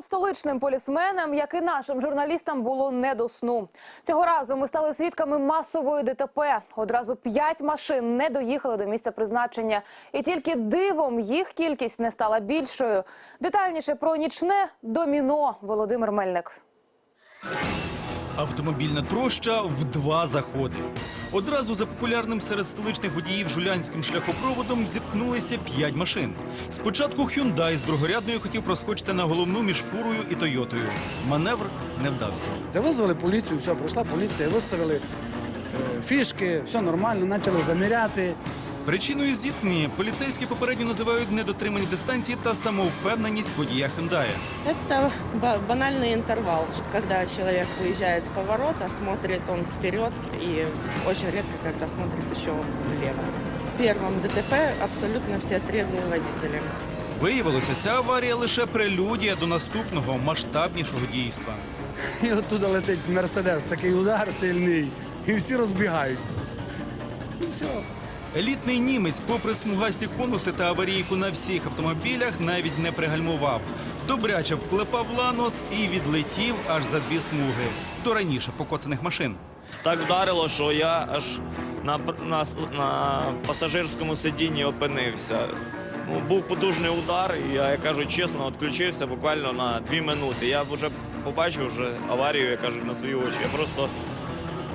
от столичним полісменам, як і нашим журналістам, було не до сну. Цього разу ми стали свідками масової ДТП. Одразу п'ять машин не доїхали до місця призначення, і тільки дивом їх кількість не стала більшою. Детальніше про нічне доміно Володимир Мельник. Автомобільна троща в два заходи. Одразу за популярним серед столичних водіїв жулянським шляхопроводом зіткнулися п'ять машин. Спочатку Hyundai з другорядною хотів проскочити на головну між фурою і Тойотою. Маневр не вдався. Та визвали поліцію, все, прийшла поліція, виставили е, фішки, все нормально, почали заміряти. Причиною зіткнення поліцейські попередньо називають недотримання дистанції та самовпевненість водія Hyundai. Это ба- банальный интервал, что когда человек выезжает с поворота, смотрит он вперед и очень редко, когда смотрит еще влево. В первом ДТП абсолютно все трезвые водители. Виявилося, ця аварія лише прелюдія до наступного масштабнішого дійства. І оттуда летить мерседес, такий удар сильний, і всі розбігаються. І все. Елітний німець, попри смугасті конуси та аварійку на всіх автомобілях, навіть не пригальмував. Добряче вклепав ланос і відлетів аж за дві смуги до раніше покоцаних машин. Так вдарило, що я аж на, на, на пасажирському сидінні опинився. Ну, був потужний удар, і я, я кажу, чесно, відключився буквально на дві минути. Я вже побачив вже аварію, я кажу, на свої очі. Я просто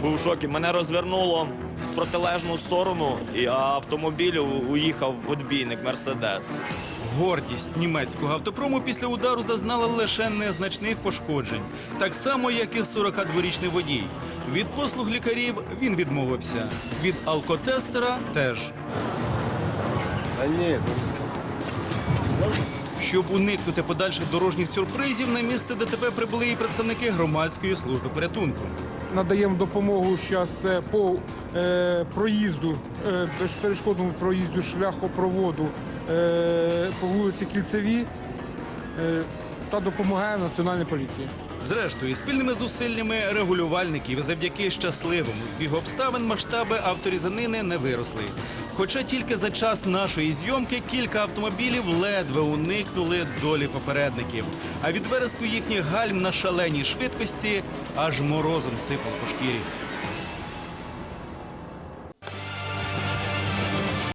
був в шокі. Мене розвернуло протилежну сторону, і а автомобіль уїхав в відбійник Мерседес. Гордість німецького автопрому після удару зазнала лише незначних пошкоджень, так само, як і 42-річний водій. Від послуг лікарів він відмовився. Від алкотестера теж. Щоб уникнути подальших дорожніх сюрпризів, на місце ДТП прибули і представники громадської служби порятунку. надаємо допомогу зараз по е, проїзду, е, безперешкодному проїзду шляхопроводу е, по вулиці Кільцеві е, та допомагає Національній поліції. Зрештою, спільними зусиллями регулювальників завдяки щасливому збігу обставин масштаби авторізанини не виросли. Хоча тільки за час нашої зйомки кілька автомобілів ледве уникнули долі попередників. А від вереску їхніх гальм на шаленій швидкості аж морозом сипало по шкірі.